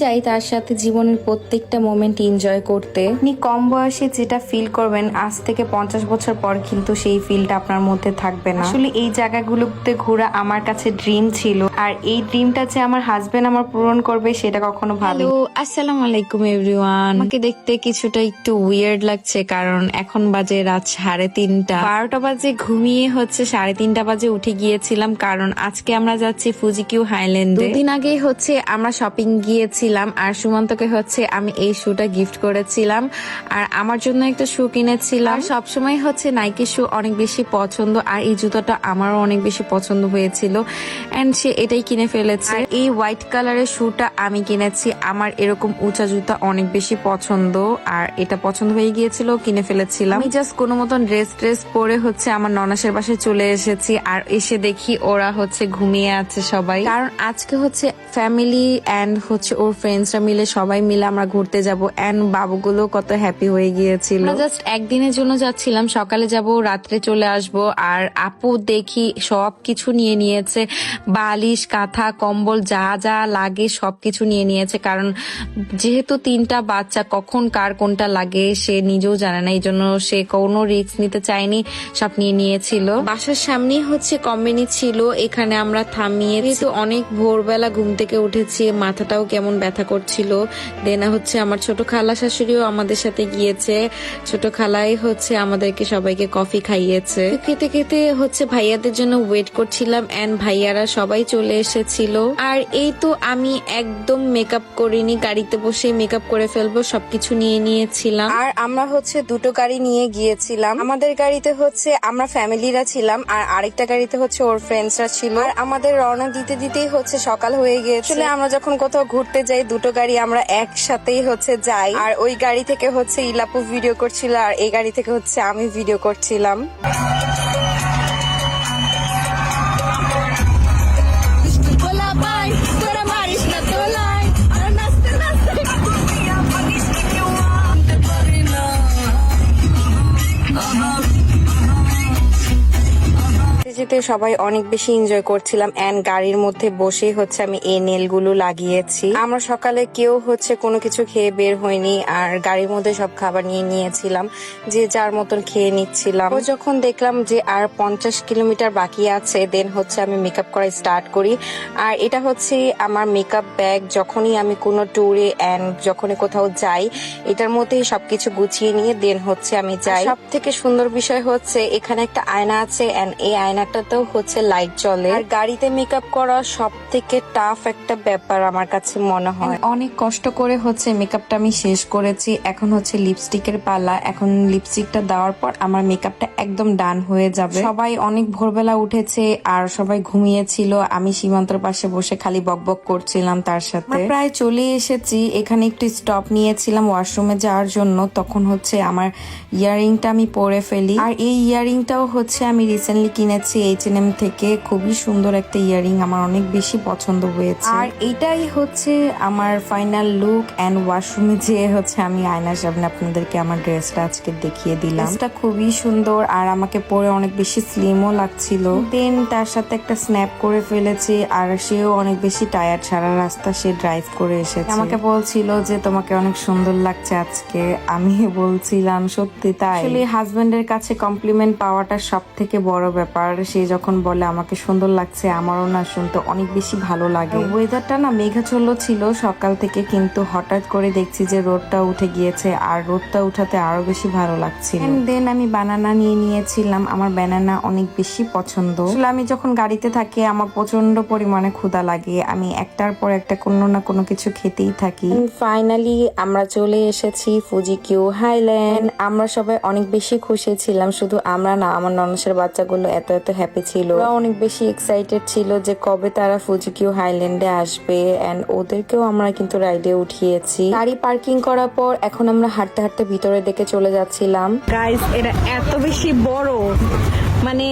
চাই তার সাথে জীবনের প্রত্যেকটা মোমেন্ট এনজয় করতে। আপনি কম বয়সে যেটা ফিল করবেন আজ থেকে পঞ্চাশ বছর পর কিন্তু সেই ফিলটা আপনার মধ্যে থাকবে না। আসলে এই জায়গাগুলোতে ঘোরা আমার কাছে ড্রিম ছিল। আর এই ড্রিমটা যে আমার হাজবেন্ড আমার পূরণ করবে সেটা কখনো ভাবি হ্যালো আসসালামু আলাইকুম এভরিওয়ান আমাকে দেখতে কিছুটা একটু উইয়ার্ড লাগছে কারণ এখন বাজে রাত সাড়ে তিনটা। বারোটা বাজে ঘুমিয়ে হচ্ছে সাড়ে তিনটা বাজে উঠে গিয়েছিলাম কারণ আজকে আমরা যাচ্ছি ফুজিকিউ হাইল্যান্ড দুদিন আগেই হচ্ছে আমরা শপিং গিয়েছিলাম আর সুমন্তকে হচ্ছে আমি এই শুটা গিফট করেছিলাম আর আমার জন্য একটা শু কিনেছিলাম। সবসময় হচ্ছে নাইকি শু অনেক বেশি পছন্দ আর এই জুতোটা আমারও অনেক বেশি পছন্দ হয়েছিল এন্ড সে এটাই কিনে ফেলেছে। এই হোয়াইট কালারের শুটা আমি কিনেছি আমার এরকম উঁচা জুতা অনেক বেশি পছন্দ আর এটা পছন্দ হয়ে গিয়েছিল কিনে ফেলেছিলাম। আমি জাস্ট কোনো মতন ড্রেস ট্রেস পরে হচ্ছে আমার ননাসের বাসায় চলে এসেছি আর এসে দেখি ওরা হচ্ছে ঘুমিয়ে আছে সবাই। কারণ আজকে হচ্ছে ফ্যামিলি অ্যান্ড হচ্ছে ওর ফ্রেন্ডসরা মিলে সবাই মিলে আমরা ঘুরতে যাব। এন্ড বাবুগুলো কত হ্যাপি হয়ে গিয়েছিল। জাস্ট একদিনের জন্য যাচ্ছিলাম। সকালে যাব রাত্রে চলে আসব। আর আপু দেখি সব কিছু নিয়ে নিয়েছে। বালিশ কাঁথা কম্বল যা যা লাগে সব কিছু নিয়ে নিয়েছে। কারণ যেহেতু তিনটা বাচ্চা কখন কার কোনটা লাগে সে নিজেও জানে না। এই জন্য সে কোনো রিস্ক নিতে চায়নি। সব নিয়ে নিয়েছিল। বাসার সামনেই হচ্ছে কম্বিনি ছিল। এখানে আমরা থামিয়ে অনেক ভোরবেলা ঘুম থেকে উঠেছি মাথাটাও কেমন ব্যথা করছিল। দেনা হচ্ছে আমার ছোট খালা শাশুড়িও আমাদের সাথে গিয়েছে। ছোট খালাই হচ্ছে আমাদেরকে সবাইকে কফি খাইয়েছে। খেতে খেতে হচ্ছে ভাইয়াদের জন্য ওয়েট করছিলাম এন্ড ভাইয়ারা সবাই চলে এসেছিল। আর এই তো আমি একদম মেকআপ করিনি, গাড়িতে বসে মেকআপ করে ফেলব, সবকিছু নিয়ে নিয়েছিলাম। আর আমরা হচ্ছে দুটো গাড়ি নিয়ে গিয়েছিলাম। আমাদের গাড়িতে হচ্ছে আমরা ফ্যামিলিরা ছিলাম আর আরেকটা গাড়িতে হচ্ছে ওর ফ্রেন্ডসরা ছিল। আর আমাদের রওনা দিতে দিতেই হচ্ছে সকাল হয়ে গিয়েছিল আমরা যখন কোথাও ঘুরতে যাই দুটো গাড়ি আমরা একসাথেই হচ্ছে যাই। আর ওই গাড়ি থেকে হচ্ছে ইলাপু ভিডিও করছিল, আর এই গাড়ি থেকে হচ্ছে আমি ভিডিও করছিলাম। যেতে সবাই অনেক বেশি এনজয় করছিলাম এন্ড গাড়ির মধ্যে বসেই হচ্ছে আমি এই নেলগুলো লাগিয়েছি। আমরা সকালে কেউ হচ্ছে কোনো কিছু খেয়ে বের হয়নি আর গাড়ির মধ্যে সব খাবার নিয়ে নিয়েছিলাম, যে যার মতন খেয়ে নিচ্ছিলাম। ও যখন দেখলাম যে আর পঞ্চাশ কিলোমিটার বাকি আছে দেন হচ্ছে আমি মেকআপ করা স্টার্ট করি। আর এটা হচ্ছে আমার মেকআপ ব্যাগ যখনই আমি কোনো ট্যুরে এন্ড যখনই কোথাও যাই, এটার মধ্যেই সবকিছু গুছিয়ে নিয়ে দেন হচ্ছে আমি যাই। সব থেকে সুন্দর বিষয় হচ্ছে এখানে একটা আয়না আছে এন্ড এই আয়নাটাতেও হচ্ছে লাইট জ্বলে। আর গাড়িতে মেকআপ করা সব থেকে টাফ একটা ব্যাপার আমার কাছে মনে হয়। অনেক কষ্ট করে হচ্ছে মেকআপটা আমি শেষ করেছি। এখন হচ্ছে লিপস্টিকের পালা। এখন লিপস্টিকটা দেওয়ার পর আমার মেকআপটা একদম ডান হয়ে যাবে। সবাই অনেক ভোরবেলা উঠেছে আর সবাই ঘুমিয়েছিল। আমি সীমান্তর পাশে বসে খালি বকবক করছিলাম তার সাথে। প্রায় চলে এসেছি। এখানে একটু স্টপ নিয়েছিলাম ওয়াশরুমে যাওয়ার জন্য। তখন হচ্ছে আমার ইয়ারিংটা আমি পরে ফেলি। আর এই ইয়ারিংটাও হচ্ছে আমি রিসেন্টলি কিনেছি। এইচ এন এম থেকে খুবই সুন্দর একটা ইয়ারিং আমার অনেক বেশি পছন্দ হয়েছে। আর এটাই হচ্ছে আমার ফাইনাল লুক এন্ড ওয়াশরুমে যেয়ে হচ্ছে আমি আয়নার সামনে আপনাদেরকে আমার ড্রেসটা আজকে দেখিয়ে দিলাম। ড্রেসটা খুবই সুন্দর আর আমাকে পরে অনেক বেশি স্লিমও লাগছিল। দেন তার সাথে একটা স্ন্যাপ করে ফেলেছি আর সেও অনেক বেশি টায়ার সারা রাস্তা সে ড্রাইভ করে এসেছে। আমাকে বলছিল যে তোমাকে অনেক সুন্দর লাগছে আজকে। আমি বলছিলাম সত্যি তাই? আসলে হাজবেন্ডের কাছে কমপ্লিমেন্ট পাওয়াটা সব থেকে বড় ব্যাপার। সে যখন বলে আমাকে সুন্দর লাগছে আমারও না শুনতে অনেক বেশি ভালো লাগে। ওয়েদারটা না মেঘাচ্ছল্ল ছিল সকাল থেকে কিন্তু হঠাৎ করে দেখছি যে রোদটা উঠে গিয়েছে আর রোদটা উঠাতে আরও বেশি ভালো লাগছিল। দেন আমি বানানা নিয়ে নিয়েছিলাম। আমার বানানা অনেক বেশি পছন্দ। আসলে আমি যখন গাড়িতে থাকি আমার প্রচণ্ড পরিমাণে ক্ষুধা লাগে। আমি একটার পর একটা কোনো না কোনো কিছু খেতেই থাকি। ফাইনালি আমরা চলে এসেছি ফুজি কিউ হাইল্যান্ড আমরা সবাই অনেক বেশি খুশি ছিলাম। শুধু আমরা না আমার ননসের বাচ্চাগুলো এত এত হ্যাপি ছিল। ওরা অনেক বেশি এক্সাইটেড ছিল যে কবে তারা ফুজি কিউ হাইল্যান্ডে আসবে এন্ড ওদেরকেও আমরা কিন্তু রাইডে উঠিয়েছি। গাড়ি পার্কিং করার পর এখন আমরা হাঁটতে হাঁটতে ভিতরের দিকে চলে যাচ্ছিলাম। গাইস এটা এত বেশি বড়। মানে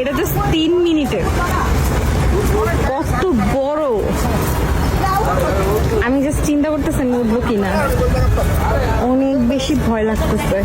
এটা জাস্ট তিন মিনিটের কত বড়। আমি জাস্ট চিন্তা করতেছি উঠবো কিনা। অনেক বেশি ভয় লাগতেছে।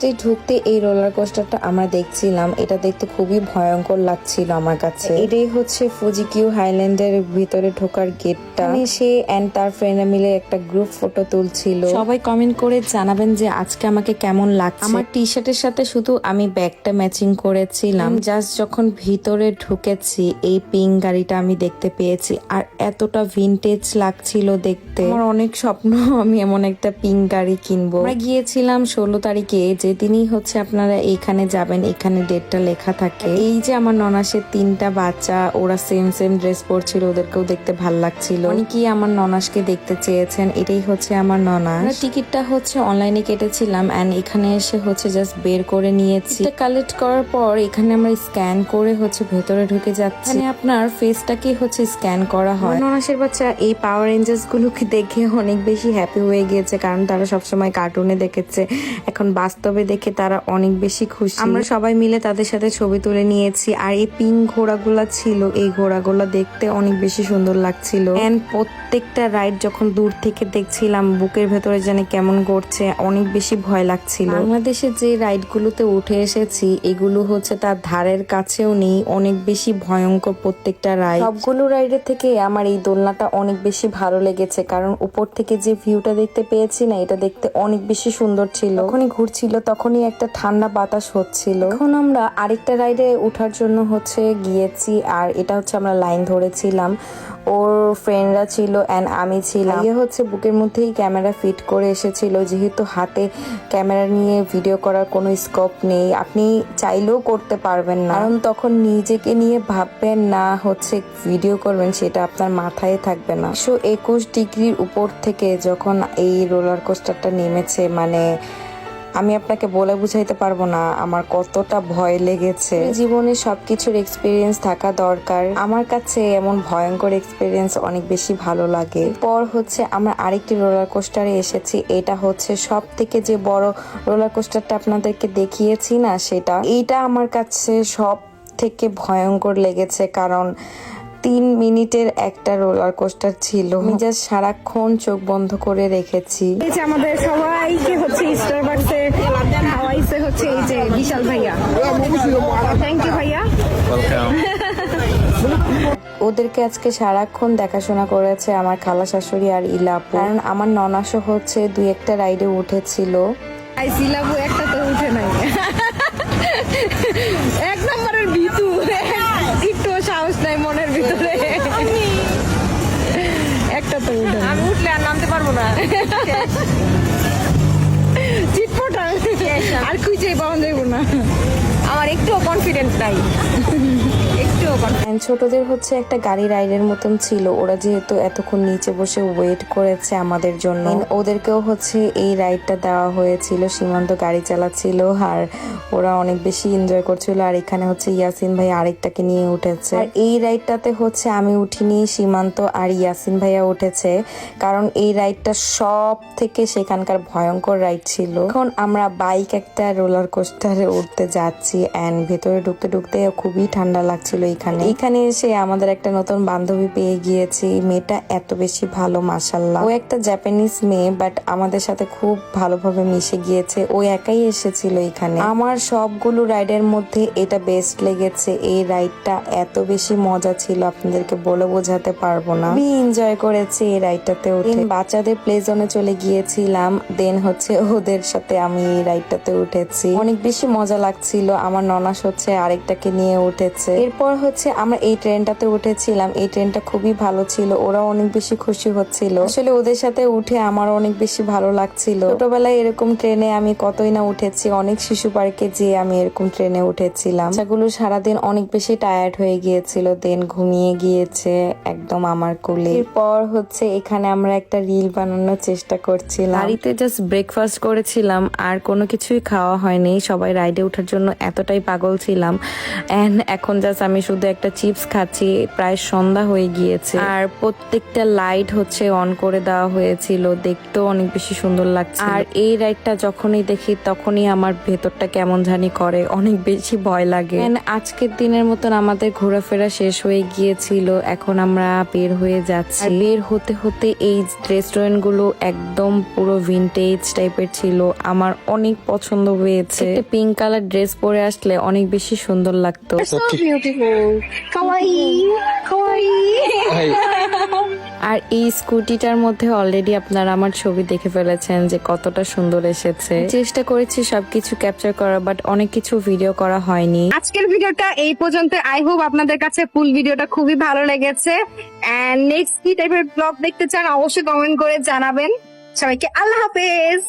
ফার্স্টে ঢুকতে এই রোলার কোস্টারটা আমরা দেখছিলাম। এটা দেখতে খুবই ভয়ঙ্কর লাগছিল আমার কাছে। এটাই হচ্ছে ফুজিকিউ হাইল্যান্ডের ভিতরে ঢোকার গেটটা সে এন্ড তার ফ্রেন্ডরা মিলে একটা গ্রুপ ফটো তুলছিল। সবাই কমেন্ট করে জানাবেন যে আজকে আমাকে কেমন লাগছে। আমার টি শার্টের সাথে শুধু আমি ব্যাগটা ম্যাচিং করেছিলাম। জাস্ট যখন ভিতরে ঢুকেছি এই পিঙ্ক গাড়িটা আমি দেখতে পেয়েছি। আর এতটা ভিনটেজ লাগছিল দেখতে। আমার অনেক স্বপ্ন আমি এমন একটা পিঙ্ক গাড়ি কিনবো। আমরা গিয়েছিলাম ষোলো তারিখে যেদিনই হচ্ছে আপনারা এখানে যাবেন এখানে ডেটটা লেখা থাকে। এই যে আমার ননাসের তিনটা বাচ্চা, ওরা সেম সেম ড্রেস পরছিল, ওদেরকেও দেখতে ভালো লাগছিল। অনেকেই আমার ননাসকে দেখতে চেয়েছেন, এটাই হচ্ছে আমার ননাস। টিকিটটা হচ্ছে অনলাইনে কেটেছিলাম এন্ড এখানে এসে হচ্ছে জাস্ট বের করে নিয়েছি। কালেক্ট করার পর এখানে আমরা স্ক্যান করে হচ্ছে ভেতরে ঢুকে যাচ্ছি। আপনার ফেসটাকে হচ্ছে স্ক্যান করা হয়। ননাসের বাচ্চা এই পাওয়ার রেঞ্জার্স গুলোকে দেখে অনেক বেশি হ্যাপি হয়ে গিয়েছে, কারণ তারা সবসময় কার্টুনে দেখেছে। এখন বাস্তবে দেখে তারা অনেক বেশি খুশি। আমরা সবাই মিলে তাদের সাথে ছবি তুলে নিয়েছি আর এই পিঙ্ক ঘোড়াগুলা ছিল এই ঘোড়াগুলা দেখতে অনেক বেশি সুন্দর লাগছিল। এন্ড প্রত্যেকটা রাইড যখন দূর থেকে দেখছিলাম বুকের ভেতরে যেন কেমন করছে অনেক বেশি ভয় লাগছিল। বাংলাদেশে যে রাইড গুলোতে উঠে এসেছি এগুলো হচ্ছে তার ধারের কাছেও নেই অনেক বেশি ভয়ঙ্কর প্রত্যেকটা রাইড সবগুলো রাইডের থেকে আমার এই দোলনাটা অনেক বেশি ভালো লেগেছে কারণ উপর থেকে যে ভিউটা দেখতে পেয়েছি না এটা দেখতে অনেক বেশি সুন্দর ছিল। যখনই ঘুরছিল তখনই একটা ঠান্ডা বাতাস হচ্ছিল। এখন আমরা আরেকটা রাইডে ওঠার জন্য হচ্ছে গিয়েছি, আর এটা হচ্ছে আমরা লাইন ধরেছিলাম। ওর ফ্রেন্ডরা ছিল অ্যান্ড আমি ছিলাম। ইয়ে হচ্ছে বুকের মধ্যেই ক্যামেরা ফিট করে এসেছিল, যেহেতু হাতে ক্যামেরা নিয়ে ভিডিও করার কোনো স্কোপ নেই। আপনি চাইলেও করতে পারবেন না। কারণ তখন নিজেকে নিয়ে ভাববেন না হচ্ছে ভিডিও করবেন, সেটা আপনার মাথায় থাকবে না। একশো একুশ ডিগ্রির উপর থেকে যখন এই রোলার কোস্টারটা নেমেছে মানে আমি আপনাকে বলে বুঝাইতে পারব না, আমার কতটা ভয় লেগেছে। জীবনে সবকিছুর এক্সপিরিয়েন্স থাকা দরকার। আমার কাছে এমন ভয়ঙ্কর এক্সপিরিয়েন্স অনেক বেশি ভালো লাগে। পর হচ্ছে আমরা আরেকটি রোলার কোস্টারে এসেছি। এটা হচ্ছে সব থেকে যে বড় রোলার কোস্টারটা আপনাদেরকে দেখিয়েছি না সেটা। এইটা আমার কাছে সব থেকে ভয়ঙ্কর লেগেছে কারণ তিন মিনিটের একটা রোলার কোস্টার ছিল। আমি জাস্ট সারাক্ষণ চোখ বন্ধ করে রেখেছি। এই যে আমাদের সবাইকে হচ্ছে স্টারবাক্সে হাওয়াইছে হচ্ছে এই যে বিশাল ভাইয়া। থ্যাংক ইউ ভাইয়া। ওদেরকে আজকে সারাক্ষণ দেখাশোনা করেছে আমার খালা শাশুড়ি আর ইলাপু। কারণ আমার ননাসও হচ্ছে দুই একটা রাইডে উঠেছিল। সিলাবু একটা চিটপট। আর খুঁজে পাওয়া যাইব না। আমার একটুও কনফিডেন্স নাই। একটুও confidence And ছোটদের হচ্ছে একটা গাড়ি রাইডের মতন ছিল। ওরা যেহেতু এতক্ষণ নিচে বসে ওয়েট করেছে আমাদের জন্য। ওদেরকেও হচ্ছে এই রাইডটা দেওয়া হয়েছিল। সীমান্ত গাড়ি চালাচ্ছিল আর ওরা অনেক বেশি এনজয় করছিল। আর এখানে হচ্ছে ইয়াসিন ভাই আরেকটাকে নিয়ে উঠেছে। আর এই রাইডটাতে হচ্ছে আমি উঠিনি সীমান্ত আর ইয়াসিন ভাইয়া উঠেছে। কারণ এই রাইডটা সব থেকে সেখানকার ভয়ঙ্কর রাইড ছিল। এখন আমরা বাইক একটা রোলার কোস্টারে উঠতে যাচ্ছি। অ্যান্ড ভেতরে ঢুকতে ঢুকতে খুবই ঠান্ডা লাগছিল এখানে। এখানে এসে আমাদের একটা নতুন বান্ধবী পেয়ে গিয়েছি। মেয়েটা এত বেশি ভালো মাসাল্লাহ ও একটা জাপানিজ মেয়ে বাট আমাদের সাথে খুব ভালোভাবে মিশে গিয়েছে। ও একাই এসেছিল এখানে। আমার সবগুলো রাইডের মধ্যে এটা বেস্ট লেগেছে। এই রাইডটা এত বেশি মজা ছিল, আপনাদেরকে বলে বোঝাতে পারব না। আমি এনজয় করেছি এই রাইডটাতে উঠে। বাচ্চাদের প্লে জোনে চলে গিয়েছিলাম। দেন হচ্ছে ওদের সাথে আমি এই রাইডটাতে উঠেছি। অনেক বেশি মজা লাগছিল। আমার ননাস হচ্ছে আরেকটাকে নিয়ে উঠেছে। এরপর হচ্ছে আমরা এই ট্রেনটাতে উঠেছিলাম, এই ট্রেনটা খুবই ভালো ছিল ওরা অনেক বেশি খুশি হচ্ছিল। আসলে ওদের সাথে উঠে আমার অনেক বেশি ভালো লাগছিল। ছোটবেলায় এরকম ট্রেনে আমি কতই না উঠেছি, অনেক শিশু পার্কে যেয়ে আমি এরকম ট্রেনে উঠেছিলাম। সেগুলো সারাদিন অনেক বেশি টায়ার্ড হয়ে গিয়েছিল দেন ঘুমিয়ে গিয়েছে একদম আমার কোলে। এরপর হচ্ছে এখানে আমরা একটা রিল বানানোর চেষ্টা করছিলাম। বাড়িতে জাস্ট ব্রেকফাস্ট করেছিলাম, আর কোনো কিছুই খাওয়া হয়নি। সবাই রাইডে ওঠার জন্য এতটাই পাগল ছিলাম। এন্ড এখন জাস্ট আমি শুধু একটা চিপস খাচ্ছি প্রায় সন্ধ্যা হয়ে গিয়েছে। আর প্রত্যেকটা লাইট হচ্ছে অন করে দেওয়া হয়েছিল দেখতেও অনেক বেশি সুন্দর লাগছে আর এই রাইডটা যখনই দেখি তখনই আমার ভেতরটা কেমন জানি করে অনেক বেশি ভয় লাগে। আজকের দিনের মতন আমাদের ঘোরাফেরা শেষ হয়ে গিয়েছিল এখন আমরা বের হয়ে যাচ্ছি। বের হতে হতে এই রেস্টুরেন্টগুলো একদম পুরো ভিনটেজ টাইপের ছিল আমার অনেক পছন্দ হয়েছে। পিঙ্ক কালার ড্রেস পরে আসলে অনেক বেশি সুন্দর লাগতো। আর এই স্কুটিটার মধ্যে অলরেডি আপনারা আমার ছবি দেখে ফেলেছেন যে কতটা সুন্দর এসেছে। চেষ্টা করেছি সবকিছু ক্যাপচার করার বাট অনেক কিছু ভিডিও করা হয়নি। আজকের ভিডিওটা এই পর্যন্ত। আই হোপ আপনাদের কাছে ফুল ভিডিওটা খুবই ভালো লেগেছে। এন্ড নেক্সট কি টাইপের ব্লগ দেখতে চান অবশ্যই কমেন্ট করে জানাবেন। সবাইকে আল্লাহ হাফেজ।